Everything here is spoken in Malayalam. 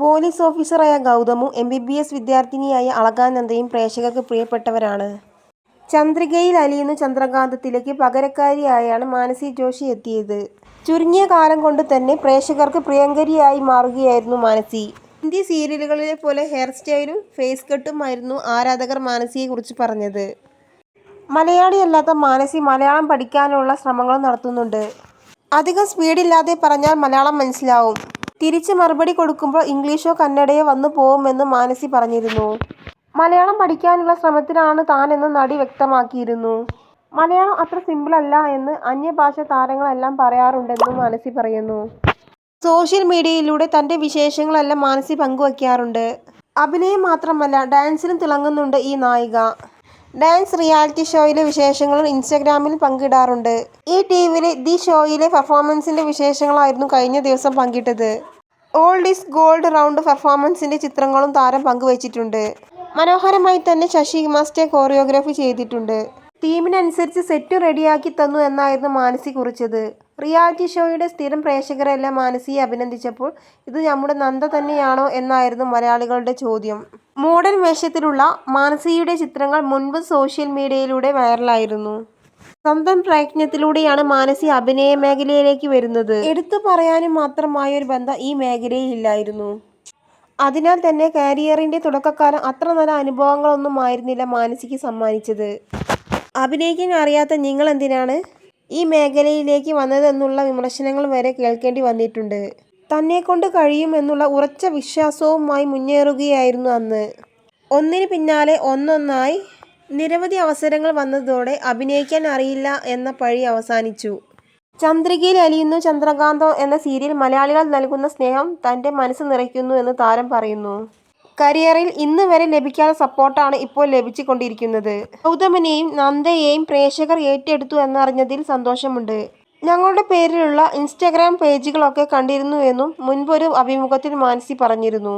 പോലീസ് ഓഫീസറായ ഗൗതമും എം ബി ബി എസ് വിദ്യാർത്ഥിനിയായ അളകാനന്ദയും പ്രേക്ഷകർക്ക് പ്രിയപ്പെട്ടവരാണ്. ചന്ദ്രികയിൽ അലിയുന്ന ചന്ദ്രകാന്തത്തിലേക്ക് പകരക്കാരിയായാണ് മാനസി ജോഷി എത്തിയത്. ചുരുങ്ങിയ കാലം കൊണ്ട് തന്നെ പ്രേക്ഷകർക്ക് പ്രിയങ്കരിയായി മാറുകയായിരുന്നു മാനസി. ഹിന്ദി സീരിയലുകളിലെ പോലെ ഹെയർ സ്റ്റൈലും ഫേസ് കട്ടും ആയിരുന്നു ആരാധകർ മാനസിയെ കുറിച്ച് പറഞ്ഞത്. മലയാളിയല്ലാത്ത മാനസി മലയാളം പഠിക്കാനുള്ള ശ്രമങ്ങളും നടത്തുന്നുണ്ട്. അധികം സ്പീഡില്ലാതെ പറഞ്ഞാൽ മലയാളം മനസ്സിലാവും. തിരിച്ച് മറുപടി കൊടുക്കുമ്പോൾ ഇംഗ്ലീഷോ കന്നഡയോ വന്നു പോകുമെന്ന് മാനസി പറഞ്ഞിരുന്നു. മലയാളം പഠിക്കാനുള്ള ശ്രമത്തിലാണ് താനെന്നും നടി വ്യക്തമാക്കിയിരുന്നു. മലയാളം അത്ര സിമ്പിൾ അല്ല എന്ന് അന്യഭാഷ താരങ്ങളെല്ലാം പറയാറുണ്ടെന്നും മാനസി പറയുന്നു. സോഷ്യൽ മീഡിയയിലൂടെ തന്റെ വിശേഷങ്ങളെല്ലാം മാനസി പങ്കുവയ്ക്കാറുണ്ട്. അഭിനയം മാത്രമല്ല ഡാൻസിലും തിളങ്ങുന്നുണ്ട് ഈ നായിക. ഡാൻസ് റിയാലിറ്റി ഷോയിലെ വിശേഷങ്ങളും ഇൻസ്റ്റഗ്രാമിൽ പങ്കിടാറുണ്ട്. ഈ ടിവിയിലെ ദി ഷോയിലെ പെർഫോമൻസിന്റെ വിശേഷങ്ങളായിരുന്നു കഴിഞ്ഞ ദിവസം പങ്കിട്ടത്. ഓൾഡ് ഈസ് ഗോൾഡ് റൗണ്ട് പെർഫോമൻസിന്റെ ചിത്രങ്ങളും താരം പങ്കുവച്ചിട്ടുണ്ട്. മനോഹരമായി തന്നെ ശശി മാസ്റ്റർ കോറിയോഗ്രാഫി ചെയ്തിട്ടുണ്ട്. തീമിനനുസരിച്ച് സെറ്റ് റെഡിയാക്കി തന്നു എന്നായിരുന്നു മാനസി കുറിച്ചത്. റിയാലിറ്റി ഷോയുടെ സ്ഥിരം പ്രേക്ഷകരെല്ലാം മാനസിയെ അഭിനന്ദിച്ചപ്പോൾ ഇത് നമ്മുടെ നന്ദ തന്നെയാണോ എന്നായിരുന്നു മലയാളികളുടെ ചോദ്യം. മോഡേൺ വേഷത്തിലുള്ള മാനസിയുടെ ചിത്രങ്ങൾ മുൻപ് സോഷ്യൽ മീഡിയയിലൂടെ വൈറലായിരുന്നു. സ്വന്തം പ്രയത്നത്തിലൂടെയാണ് മാനസി അഭിനയ മേഖലയിലേക്ക് വരുന്നത്. എടുത്തു പറയാനു മാത്രമായൊരു ബന്ധം ഈ മേഖലയിൽ ഇല്ലായിരുന്നു. അതിനാൽ തന്നെ കരിയറിന്റെ തുടക്കക്കാലം അത്ര നല്ല അനുഭവങ്ങളൊന്നും ആയിരുന്നില്ല മാനസിക്ക് സമ്മാനിച്ചത്. അഭിനയിക്കാൻ അറിയാത്ത നിങ്ങൾ എന്തിനാണ് ഈ മേഖലയിലേക്ക് വന്നതെന്നുള്ള വിമർശനങ്ങൾ വരെ കേൾക്കേണ്ടി വന്നിട്ടുണ്ട്. തന്നെക്കൊണ്ട് കൊണ്ട് കഴിയുമെന്നുള്ള ഉറച്ച വിശ്വാസവുമായി മുന്നേറുകയായിരുന്നു അന്ന്. ഒന്നിന് പിന്നാലെ ഒന്നൊന്നായി നിരവധി അവസരങ്ങൾ വന്നതോടെ അഭിനയിക്കാൻ അറിയില്ല എന്ന പഴി അവസാനിച്ചു. ചന്ദ്രികയിൽ അലിയുന്നു ചന്ദ്രകാന്തോ എന്ന സീരിയൽ മലയാളികൾ നൽകുന്ന സ്നേഹം തന്റെ മനസ്സ് നിറയ്ക്കുന്നു എന്ന് താരം പറയുന്നു. കരിയറിൽ ഇന്ന് വരെ ലഭിക്കാത്ത സപ്പോർട്ടാണ് ഇപ്പോൾ ലഭിച്ചുകൊണ്ടിരിക്കുന്നത് ഗൗതമിനെയും നന്ദയെയും പ്രേക്ഷകർ ഏറ്റെടുത്തു എന്നറിഞ്ഞതിൽ സന്തോഷമുണ്ട്. ഞങ്ങളുടെ പേരിലുള്ള ഇൻസ്റ്റഗ്രാം പേജുകളൊക്കെ കണ്ടിരുന്നു കണ്ടിരുന്നുവെന്നും മുൻപൊരു അഭിമുഖത്തിൽ മാനസി പറഞ്ഞിരുന്നു.